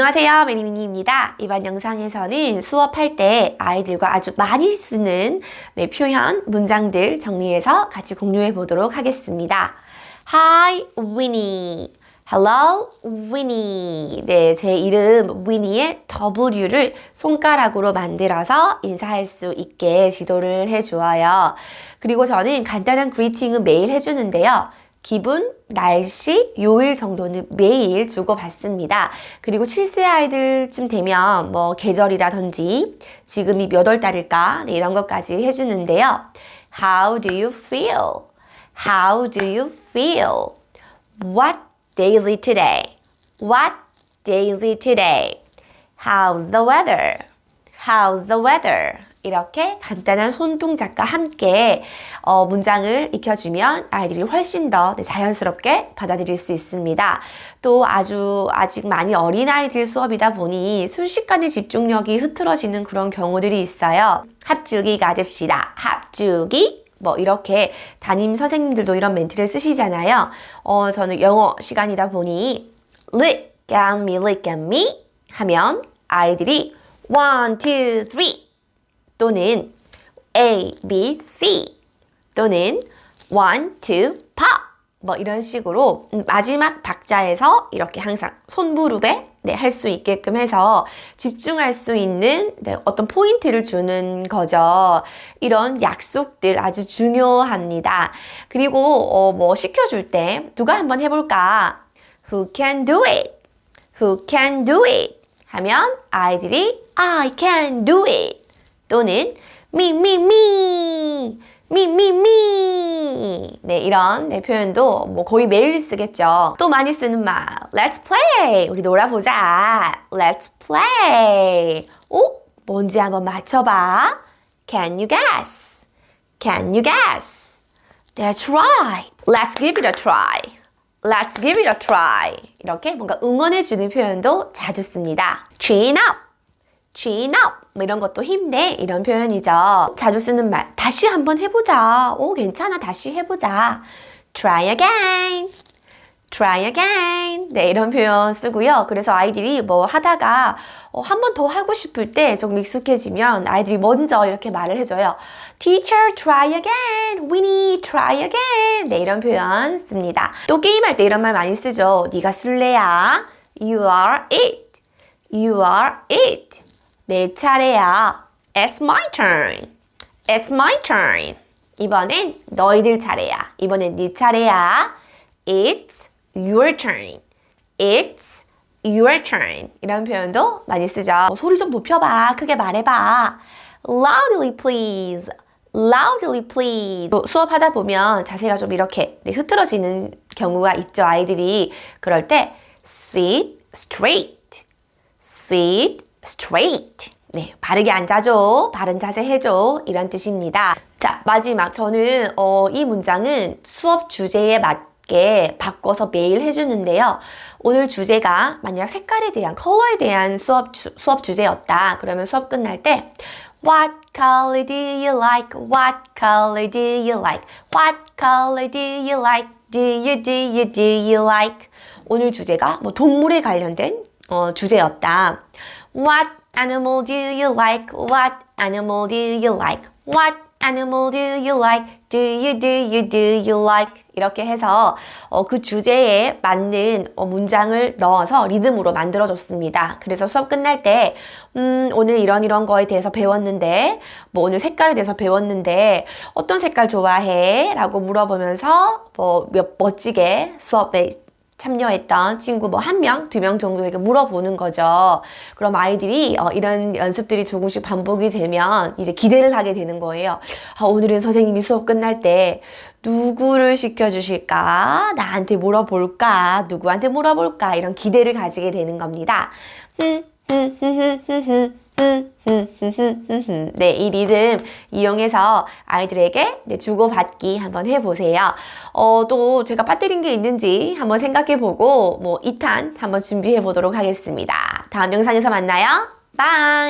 안녕하세요. 매니미니입니다. 이번 영상에서는 수업할 때 아이들과 아주 많이 쓰는 네, 표현, 문장들 정리해서 같이 공유해 보도록 하겠습니다. Hi, Winnie. Hello, Winnie. 네, 제 이름 Winnie의 W를 손가락으로 만들어서 인사할 수 있게 지도를 해주어요. 그리고 저는 간단한 그리팅은 매일 해주는데요. 기분, 날씨, 요일 정도는 매일 주고받습니다. 그리고 7세 아이들쯤 되면 뭐 계절이라든지 지금이 몇 월 달일까 네, 이런 것까지 해주는데요. How do you feel? How do you feel? What day is it today? What day is it today? How's the weather? How's the weather? 이렇게 간단한 손동작과 함께 어, 문장을 익혀주면 아이들이 훨씬 더 네, 자연스럽게 받아들일 수 있습니다. 또 아주 아직 많이 어린 아이들 수업이다 보니 순식간에 집중력이 흐트러지는 그런 경우들이 있어요. 합주기가 됩시다. 합주기. 뭐 이렇게 담임 선생님들도 이런 멘트를 쓰시잖아요. 어, 저는 영어 시간이다 보니 look at me, look at me 하면 아이들이 one, two, three 또는 A, B, C 또는 one, pop 뭐 이런 식으로 음, 마지막 박자에서 이렇게 항상 손무릎에 네, 할 수 있게끔 해서 집중할 수 있는 네, 어떤 포인트를 주는 거죠. 이런 약속들 아주 중요합니다. 그리고 어, 뭐 시켜줄 때 누가 한번 해볼까? Who can do it? Who can do it? 하면 아이들이 I can do it 또는 me me 네 이런 네, 표현도 뭐 거의 매일 쓰겠죠. 또 많이 쓰는 말 Let's play 우리 놀아보자. Let's play 오 뭔지 한번 맞춰봐. Can you guess? Can you guess? That's right. Let's give it a try. Let's give it a try. 이렇게 뭔가 응원해주는 표현도 자주 씁니다. Chin up. Chin up. 뭐 이런 것도 힘내. 이런 표현이죠. 자주 쓰는 말. 다시 한번 해보자. 오, 괜찮아. 다시 해보자. Try again. Try again. 네, 이런 표현 쓰고요. 그래서 아이들이 뭐 하다가 어, 한 번 더 하고 싶을 때 조금 익숙해지면 아이들이 먼저 이렇게 말을 해줘요. Teacher, try again. Winnie, try again. 네, 이런 표현 씁니다. 또 게임할 때 이런 말 많이 쓰죠. 네가 술래야. You are it. You are it. 내 차례야. It's my turn. It's my turn. 이번엔 너희들 차례야. 이번엔 네 차례야. It's your turn. It's your turn. 이런 표현도 많이 쓰죠. 어, 소리 좀 높여봐. 크게 말해봐. Loudly please. Loudly please. 또 수업하다 보면 자세가 좀 이렇게 네, 흐트러지는 경우가 있죠. 아이들이. 그럴 때 sit straight. sit straight. 네, 바르게 앉아줘. 바른 자세 해줘. 이런 뜻입니다. 자, 마지막. 저는, 어, 이 문장은 수업 주제에 맞게 바꿔서 매일 해주는데요. 오늘 주제가 만약 색깔에 대한, 컬러에 대한 수업, 주, 수업 주제였다. 그러면 수업 끝날 때, What color do you like? What color do you like? What color do you like? Do you, do you, do you like? 오늘 주제가 뭐 동물에 관련된 어, 주제였다. What animal do you like? What animal do you like? What animal do you like? Do you, do you, do you like? 이렇게 해서 어, 그 주제에 맞는 어, 문장을 넣어서 리듬으로 만들어줬습니다. 그래서 수업 끝날 때 음, 오늘 이런 이런 거에 대해서 배웠는데 뭐 오늘 색깔에 대해서 배웠는데 어떤 색깔 좋아해? 라고 물어보면서 뭐 몇 멋지게 수업에 참여했던 친구 뭐 한 명, 두 명 정도에게 물어보는 거죠. 그럼 아이들이 어, 이런 연습들이 조금씩 반복이 되면 이제 기대를 하게 되는 거예요. 아, 오늘은 선생님이 수업 끝날 때 누구를 시켜주실까? 나한테 물어볼까? 누구한테 물어볼까? 이런 기대를 가지게 되는 겁니다. 네, 이 리듬 이용해서 아이들에게 네, 주고받기 한번 해보세요. 어, 또 제가 빠뜨린 게 있는지 한번 생각해보고 뭐 2탄 한번 준비해 보도록 하겠습니다. 다음 영상에서 만나요. 바이!